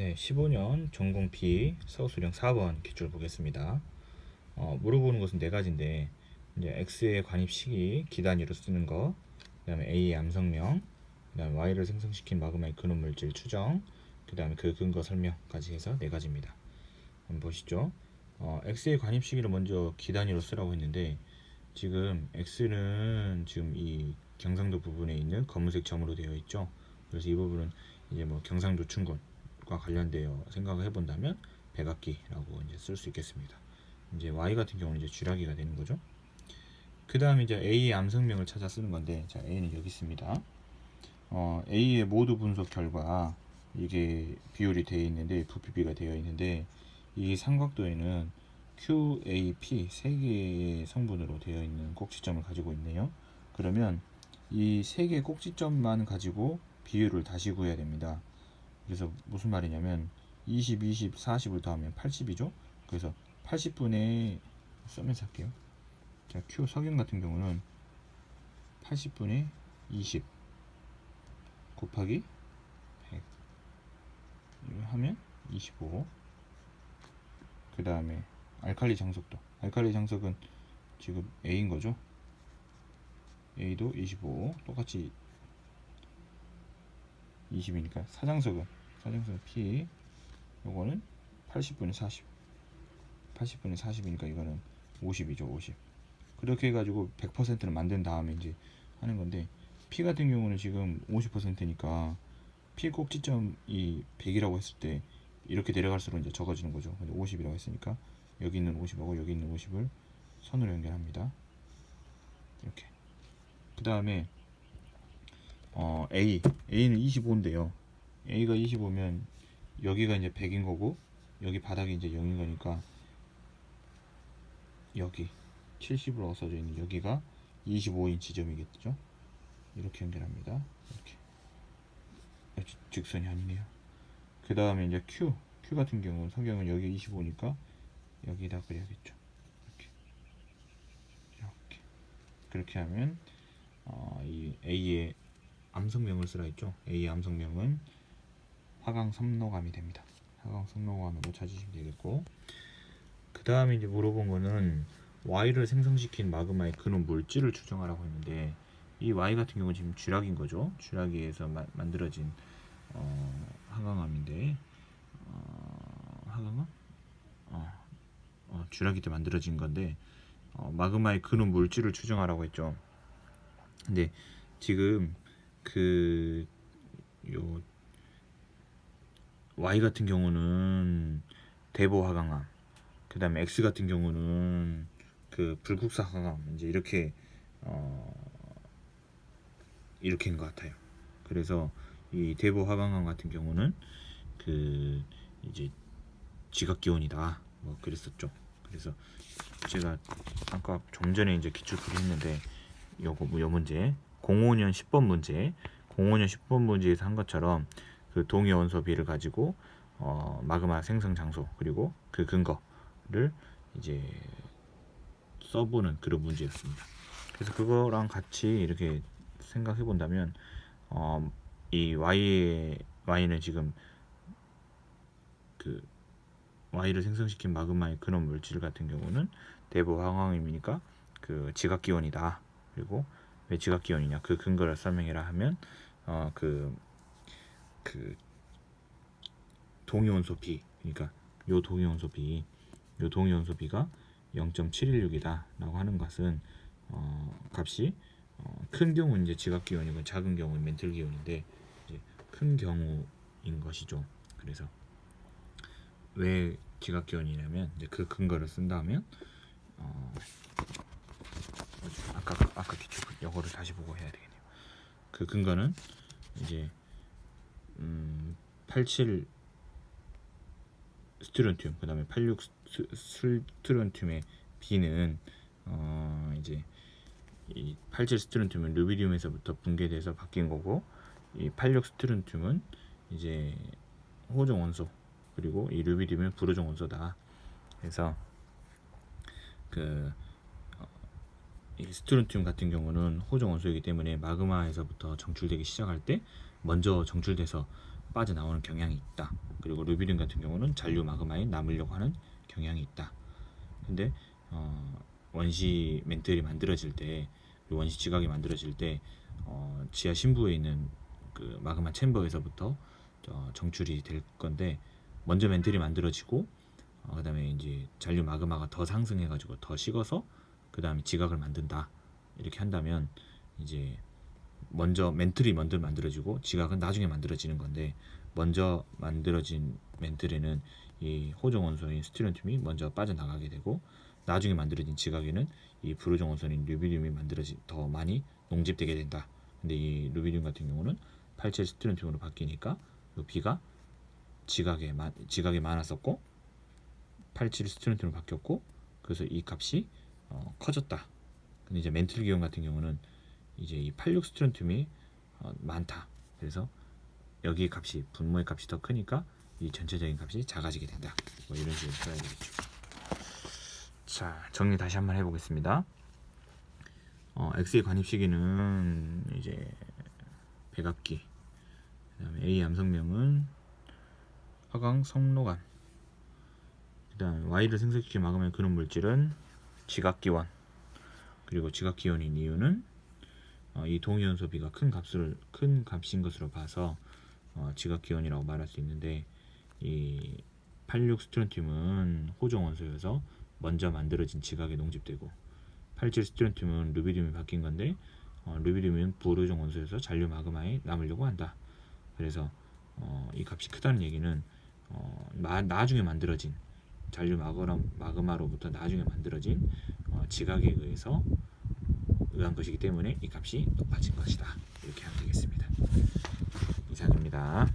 네, 15년 전공 B 서술형 4번 기출 보겠습니다. 어, 물어보는 것은 네 가지인데 이제 X의 관입 시기 기단위로 쓰는 거, 그다음에 A의 암성명, 그다음에 Y를 생성시킨 마그마의 근원 물질 추정, 그다음에 그 근거 설명까지 해서 네 가지입니다. 한번 보시죠. 어, X의 관입 시기를 먼저 기단위로 쓰라고 했는데 지금 X는 지금 이 경상도 부분에 있는 검은색 점으로 되어 있죠. 그래서 이 부분은 이제 뭐 경상도 춘곤 과 관련되어 생각을 해본다면 백악기라고 이제 쓸 수 있겠습니다. 이제 Y 같은 경우는 이제 쥐라기가 되는 거죠. 그 다음에 이제 A의 암성명을 찾아 쓰는 건데, 자 A는 여기 있습니다. 어, A의 모두 분석 결과 이게 비율이 되어 있는데 부피비가 되어 있는데 이 삼각도에는 QAP 세 개의 성분으로 되어 있는 꼭지점을 가지고 있네요. 그러면 이 세 개의 꼭지점만 가지고 비율을 다시 구해야 됩니다. 그래서 무슨 말이냐면 20, 20, 40을 더하면 80이죠. 그래서 80분의 써면서 할게요. 자, Q 석영 같은 경우는 80분의 20 곱하기 100 이걸 하면 25. 그 다음에 알칼리 장석도 알칼리 장석은 지금 A인 거죠. A도 25 똑같이 20이니까 사장석은 사장석은 P 요거는 80분의 40 80분의 40이니까 이거는 50이죠 50 그렇게 해가지고 100%를 만든 다음에 이제 하는 건데 P 같은 경우는 지금 50%니까 P 꼭지점이 100이라고 했을 때 이렇게 내려갈수록 이제 적어지는 거죠. 근데 50이라고 했으니까 여기 있는 50하고 여기 있는 50을 선으로 연결합니다. 이렇게. 그 다음에 어, A. A는 25인데요 A가 25면 여기가 이제 100인 거고 여기 바닥이 이제 0인 거니까 여기 70으로 어서져 있는 여기가 25인 지점이겠죠? 이렇게 연결합니다. 이렇게. 직선이 아니네요. 그 다음에 이제 Q Q 같은 경우는 성경은 여기 25니까 여기다 그려야겠죠. 이렇게. 이렇게. 그렇게 하면 어, 이 A의 암성명을 쓰라 했죠. A의 암성명은 화강 삼노감이 됩니다. 화강 삼노감으로 찾으시면 되겠고. 그 다음에 이제 물어본 거는 Y를 생성시킨 마그마의 근원 물질을 추정하라고 했는데 이 Y 같은 경우는 지금 쥐락인 거죠. 쥐락에서 마- 만들어진 어, 화강암인데 어, 화강암? 어, 어, 쥐락이 때 만들어진 건데 어, 마그마의 근원 물질을 추정하라고 했죠. 근데 지금 그 요 Y 같은 경우는 대보 화강암 그 다음에 X 같은 경우는 그 불국사 화강 이제 이렇게 어 이렇게인 것 같아요. 그래서 이 대보 화강암 같은 경우는 그 이제 지각 기온이다 뭐 그랬었죠. 그래서 제가 아까 좀 전에 이제 기출풀이 했는데 요거 뭐요 문제 05년 10번 문제 05년 10번 문제에서 한 것처럼 그 동위 원소 비를 가지고 어 마그마 생성 장소 그리고 그 근거를 이제 써보는 그런 문제였습니다. 그래서 그거랑 같이 이렇게 생각해 본다면 어, 이 Y의 Y는 지금 그 Y를 생성시킨 마그마의 근원 물질 같은 경우는 대부 황황임이니까 그 지각 기온이다. 그리고 왜 지각 기온이냐 그 근거를 설명해라 하면 어그 그 동위원소 B 그러니까 요 동위원소 B 요 동위원소 B가 0.716이다 라고 하는 것은 어, 값이 어, 큰 경우는 이제 지각 기온이고 작은 경우는 멘틀 기온인데 이제 큰 경우인 것이죠. 그래서 왜 지각 기온이냐면 이제 그 근거를 쓴다면 어? 아까 아까 기출 영어를 다시 보고 해야 되겠네요. 그 근거는 이제 음, 87 스트론튬 그 다음에 86 스- 스트론튬의 B는 어 이제 이 87 스트론튬은 루비디움에서부터 분解돼서 바뀐 거고 이 86 스트론튬은 이제 호종 원소 그리고 이 루비디움은 불호종 원소다. 그래서 그 어, 이 스트론튬 같은 경우는 호종 원소이기 때문에 마그마에서부터 정출되기 시작할 때 먼저 정출돼서 빠져나오는 경향이 있다. 그리고 루비륨 같은 경우는 잔류 마그마에 남으려고 하는 경향이 있다. 근데 어, 원시 멘틀이 만들어질 때 원시 지각이 만들어질 때 어, 지하 심부에 있는 그 마그마 챔버에서부터 어, 정출이 될 건데 먼저 멘틀이 만들어지고 어, 그다음에 이제 잔류 마그마가 더 상승해가지고 더 식어서 그다음에 지각을 만든다 이렇게 한다면 이제 먼저 멘틀이 먼저 만들어지고 지각은 나중에 만들어지는 건데 먼저 만들어진 멘틀에는 이 호종 원소인 스트론튬이 먼저 빠져나가게 되고 나중에 만들어진 지각에는 이 불호종 원소인 루비늄이 만들어지 더 많이 농집되게 된다. 근데 이 루비늄 같은 경우는 87 스트론튬으로 바뀌니까 이 B가 지각에 마, 지각이 많았었고 87 스트론튬으로 바뀌었고 그래서 이 값이 어, 커졌다. 근데 이제 멘틀 기온 같은 경우는 이제 이 86 스트론튬이 어, 많다. 그래서 여기 값이 분모의 값이 더 크니까 이 전체적인 값이 작아지게 된다. 뭐 이런 식으로 써야 되겠죠. 자 정리 다시 한번 해보겠습니다. 어, X의 관입 시기는 이제 백압기, 그다음에 A 암성명은 화강 성로감, 그다음에 Y를 생성시키 막으면 그런 물질은 지각기원, 그리고 지각기원인 이유는 어, 이 동위원소 B가 큰 값을 큰 값인 것으로 봐서 어, 지각 기원이라고 말할 수 있는데 이 86 스트론튬은 호종 원소여서 먼저 만들어진 지각에 농집되고 87 스트론튬은 루비듐이 바뀐 건데 어, 루비듐은 부호종 원소여서 잔류 마그마에 남으려고 한다. 그래서 어, 이 값이 크다는 얘기는 어, 마, 나중에 만들어진 잔류 마그마, 마그마로부터 나중에 만들어진 어, 지각에 의해서 의한 것이기 때문에 이 값이 높아진 것이다. 이렇게 하면 되겠습니다. 이상입니다.